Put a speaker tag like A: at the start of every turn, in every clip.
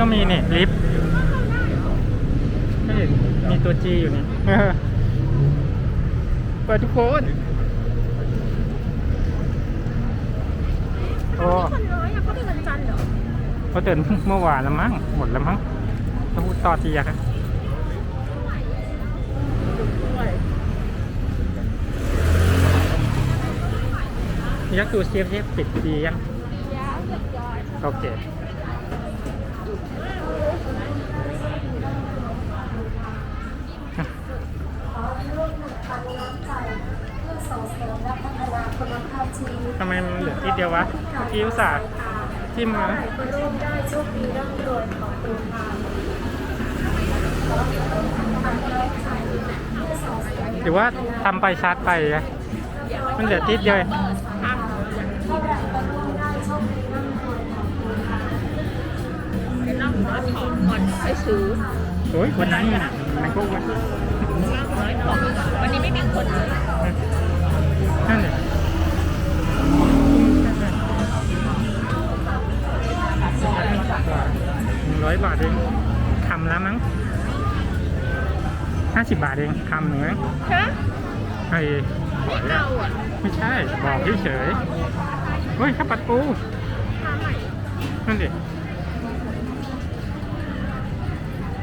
A: ก็มีเนี่ยลิฟต์ไม่เห็นมีตัวจีอยู่นี่เออเปิดทุกคนโอ้
B: คนน้อยอะเขาเป็นวันจันทร์เหรอ
A: เขาเตือนเมื่อวานแล้วมั้งหมดแล้วมั้งต้องพูดต่อทีอะครับยักษ์ดูเซียฟเซียฟปิดดียังโอเค ทำไมมันเหลือทีเดียววะเมื่อกี้อุตส่าห์จิ้มมา
B: ก็ร่วมได้โชคดีร่ำรวยของปรุงทาง
A: หรือว่าทำไปชาร์จไปอะมันเหลือทีเดียวเอง
B: นั่งร้อยถอนก่อนไปซื้อ
A: โอ้ยวันนั้นน่ะมันก็วัน
B: นั่งร้อยถอนวันนี้ไม่มีคนเลย
A: นั่นเลย หนึ่งร้อยบาทเองคำแล้วมั้งห้าสิบบาทเองคำหนึ่งมั้ง
B: ฮะ
A: ไอ้หอยอะ
B: เราอะ
A: ไม่ใช่ บอกเฉยๆเฮ้ยข้าวปัดปู
B: ทาใหม่
A: นั่นดิ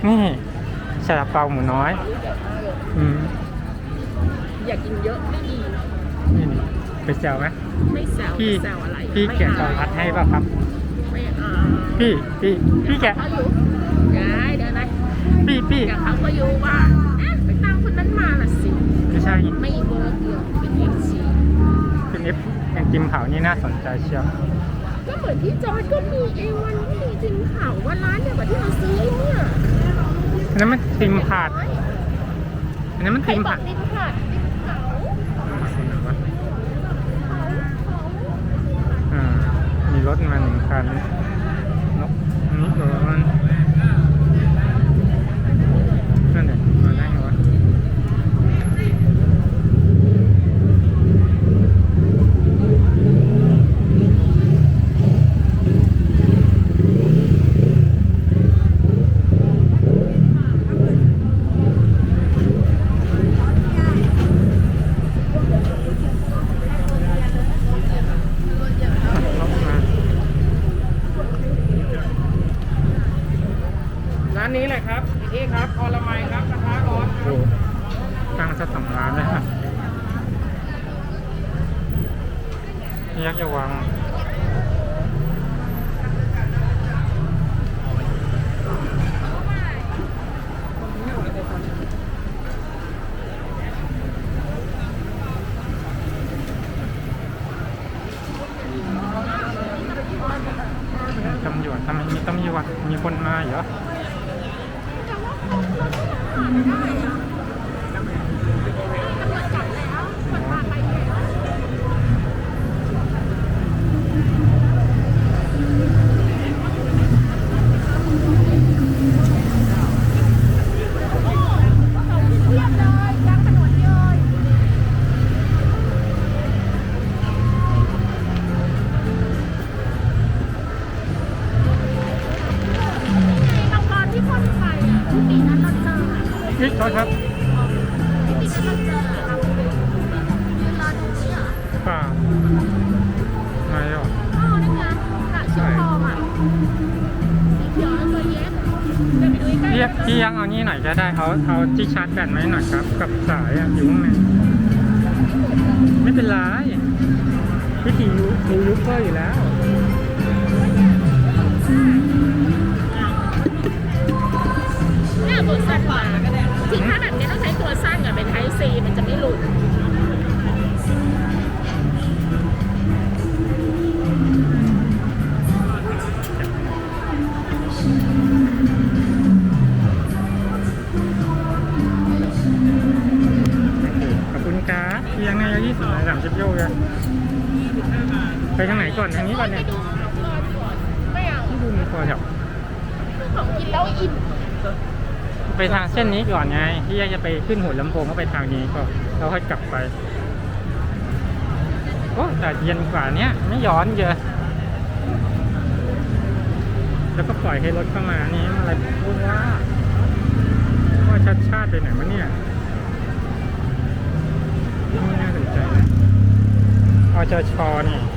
A: นี่ซาลาเปาหมูน้อย อืม
B: อยากกินเยอะไม่ดี
A: นี่นี่ไปแซวไหม
B: ไม่แซว
A: พี่
B: ไม่แซวอะไร
A: พี่แกะกองพัดให้เปล่าครับ
B: ไม่เอา
A: พี่พี่พี่แกะ
B: เขาอยู่ได้เดี๋ยวนะ
A: พี่พี่
B: แต่เขาก็อยู่ว่าเอ๊ะไปตามคนนั้นมาละสิ
A: ไม่ใช่
B: ไม่เวิร์กเดียวเป็นเอ็มซี
A: เป็นเอฟแห่งจิมเผานี่น่าสนใจเชียว
B: ก็เหมือนที่จอร์ดก็มีเอวันก็มีจริงข่าวว่าร้านเนี่ยแบบที่เราซื้อเนี่ย
A: อันนั้นมันติมผาดอันนั้นมัน
B: ใคร
A: ติม
B: บอ
A: ผากด
B: ดินขาดดินเขา
A: อ่ามี รถมาหนึ่งคันกอันนี้เออมันนั่นแหละมาได้ไงวะ
C: ร้านนี้เลยครับพี่ครับอรมัยครับกระทะร้อนครับ
A: ตั้งสักสองร้านเลยฮะยักษ์ยวาง
B: Oh, my God.
A: พี่พี่ยังเอานี่หน่อยก็ได้เอาเอาที่ชาร์จแบตไหมาให้หน่อยครับ กับสายอะอยู่ข้างในไม่เป็นไรวิธียูรู้ยูเฟอร์อยู่แล้ว
B: เนี่ยตัวสั้นกว่าจริงถ้าแบบนี้ต้องใช้ตัวสั้นกับเป็นไทซีมันจะไม่หลุด
A: ส้นนี้ก่อน
B: ไง
A: ที่จะไปขึ้นหัวลำโพงก็ไปทางนี้ก่อนแล้วค่อยกลับไปโอ้แต่เย็นกว่าเนี้ยไม่ย้อนเยอะ แล้วก็ปล่อยให้รถเข้ามานี่อะไรพูดว่าว่าชัดชาติไปไหนวะเนี่ยนี่น่าสนใจนะอจชนี่นี่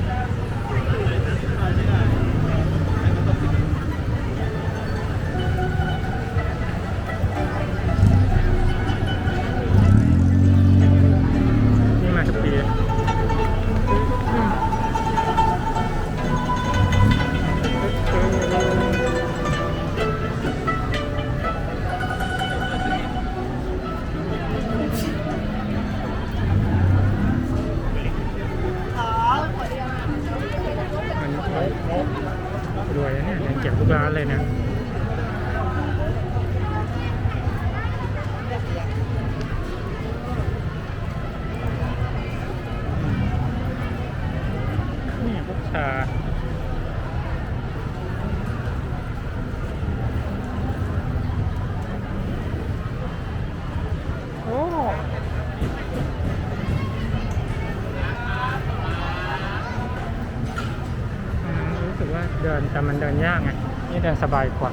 A: เดินแต่มันเดินยากไงนี่เดินสบายกว่า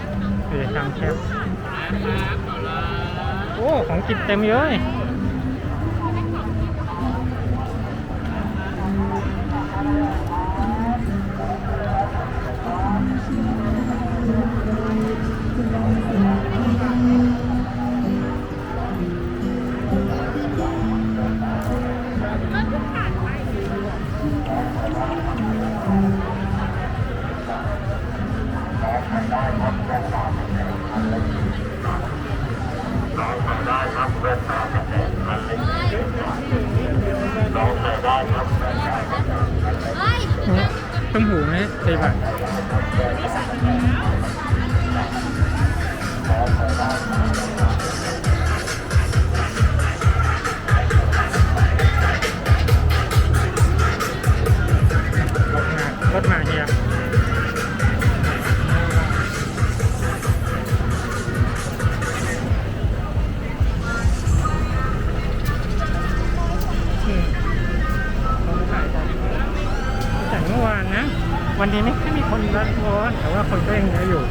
A: เดินทางแคบโอ้ของกินเต็มเยอะ หูไห วันนี้ไม่ค่อยมีคนรัดร้อนแต่ว่าคนก็ยังเยอะอยู่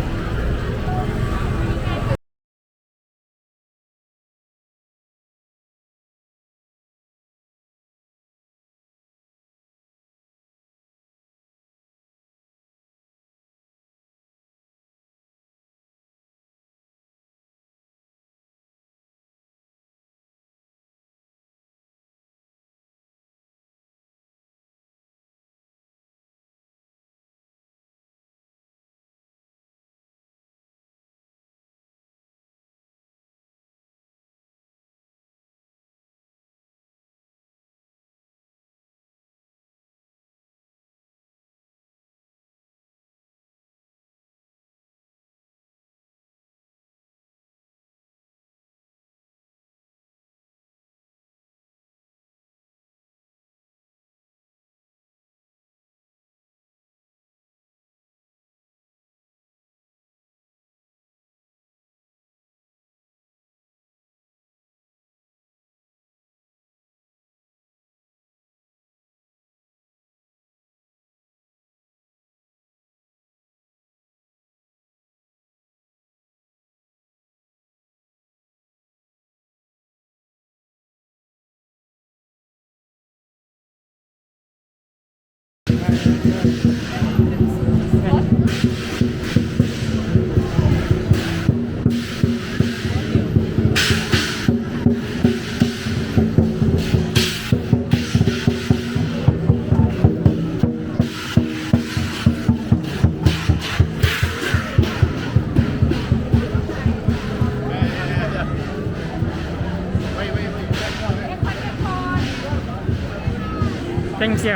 A: เต็งเจีย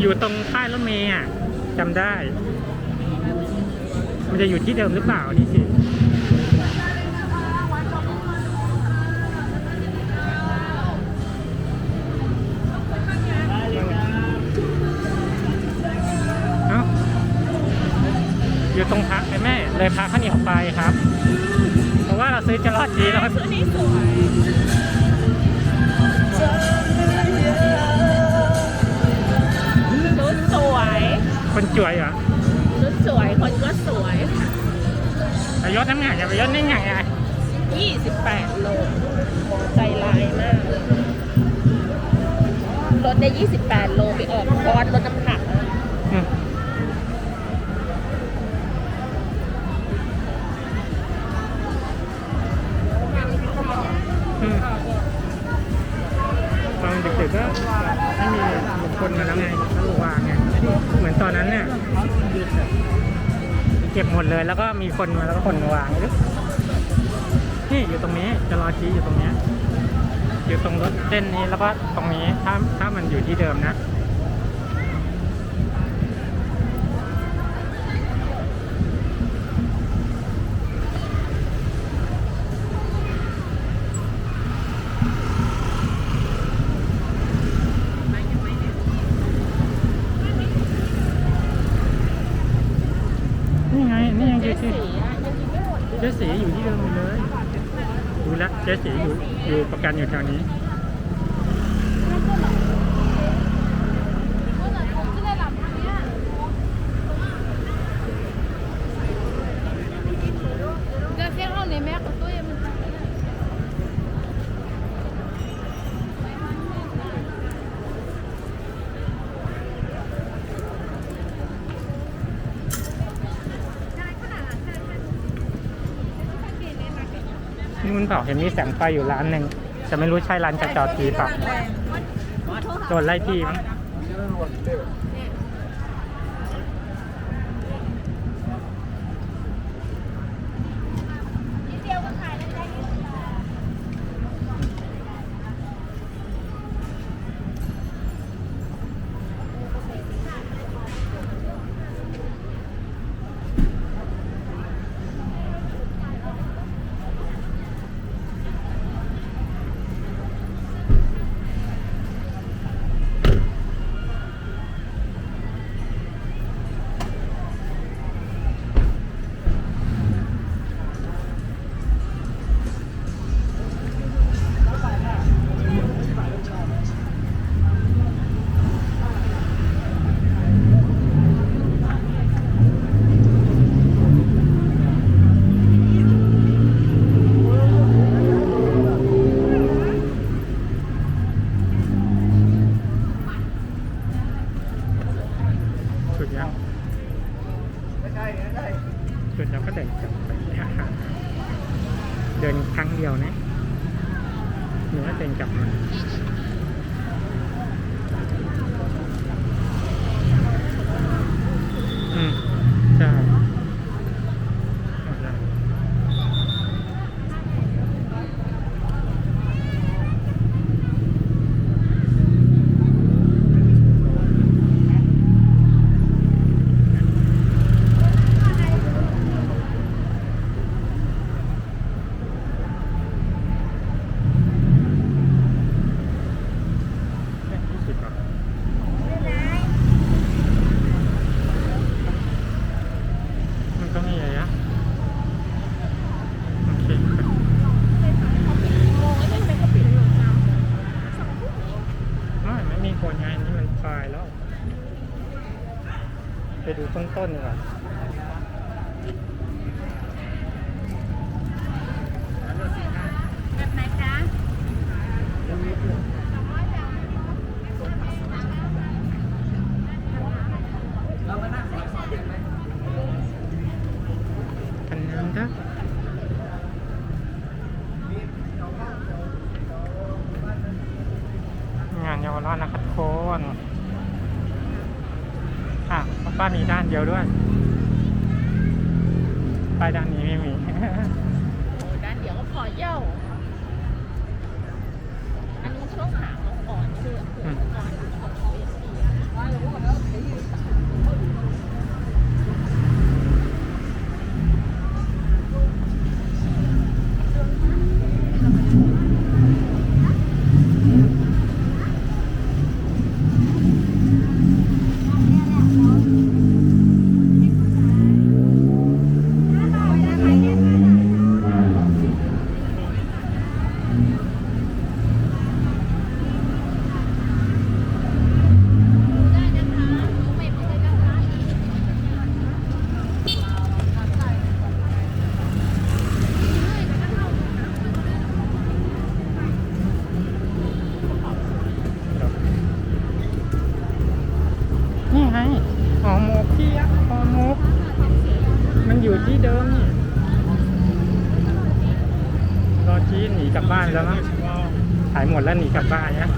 B: อ
A: ยู่ตรงป้ายรถเมย์อะจำได้ มันจะอยู่ที่เดิมหรือเปล่านี่สิอยู่ตรงพระไอ้แม่ เลยพระข้าวเหนียวไปครับ เพราะว่าเราซื้อจะรอดจีแล้ว
B: ชุดนี้สวย
A: คนจวยเหรอ
B: ชุดสวยคนก็สวย
A: ไปยศน้ำหนักอย่าไปยศนิ่งอย่างไง
B: 28โลใจร้ายมากลดได้28โลไปออกคอร์สลดน้ำหนัก
A: อืมอืมตอนดึกๆก็ไม่มีคนมาแล้วไงก็วางไงเห มือนตอนนั้นเนี่ยเก็บหมดเลยแล้วก็มีคนมาแล้วก็คนวางนี่อยู่ตรงนี้จะรอชี้อยู่ตรงนี้อยู่ตรงรถเส้นนี้แล้วก็ตรงนี้ถ้าถ้ามันอยู่ที่เดิมนะ
B: เจ๊สีอยู่
A: ที่เดิมอยู่เลยดูแลเจ๊สีอยู่อยู่ประกันอยู่แถวนี้ เปล่าเห็นมีแสงไฟอยู่ร้านหนึ่งจะไม่รู้ใช่ร้านกระจอทีเปล่าโดนไล่ทีมั้ง ยวนะหรือว่าเป็นกลับมาอืมใช่หมดแล้วยี่สิบบาทมันก็มีอะไรอะโอเคครับ
B: โมงแล้วทำไมเขาปิดถนนเรา
A: ไม่ไม่มีคนไงนี่มันปลายแล้ว ไปดูต้นๆดีกว่า
D: แบบไหนคะ
A: กันน้ำครับงานเยาวราชนะครับทุกคนอะป้า มีด้านเดียวด้วย
B: อยู่
A: ที่เดิมนี่รอชีนหนีกลับบ้านแล้วมั้งขายหมดแล้วหนีกลับบ้านนะ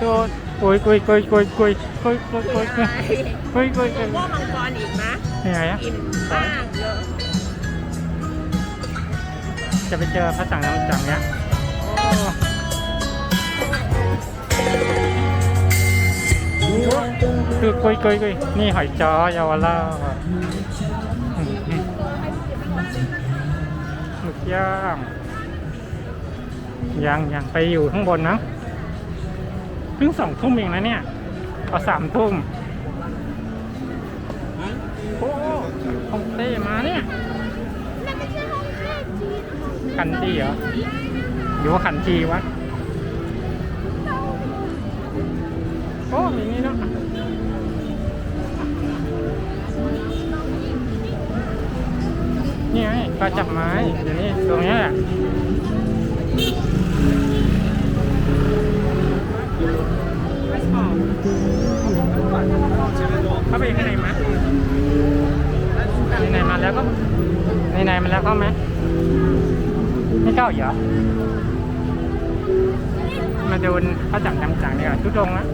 A: จูดจูดกุยกุยกุยกุยกุยกุยกุยกุยกุยกุยกุยกุย
B: ว่ามังกรอีกนะ
A: ยังไงอะ
B: อิ่มมากเยอะ
A: จะไปเจอพระสังน้ำจังเนี้ยคือกุยกุยกุยนี่หอยจ้อเยาวราชหมึกย่างยังยังไปอยู่ข้างบนนะ พิ่งสองทุ่มเองนะเนี่ยเอาสามทุ่มโอ้คงเต้มาเนี่ย
B: นั่นไม่ใช่ห้องแค่จีน
A: คันจีเหรอหรือว่าคันจีวะโอ้มีนี่เนาะนี่ไงปลาจับไม้อยู่นี่ตรงเนี้ยแหละ เข้าไปข้างในไหมในในมาแล้วก็ในในมาแล้วเข้าไหมไม่เข้าอีกเหรอมาดูพระจังจังๆดีกว่าทุดงนะ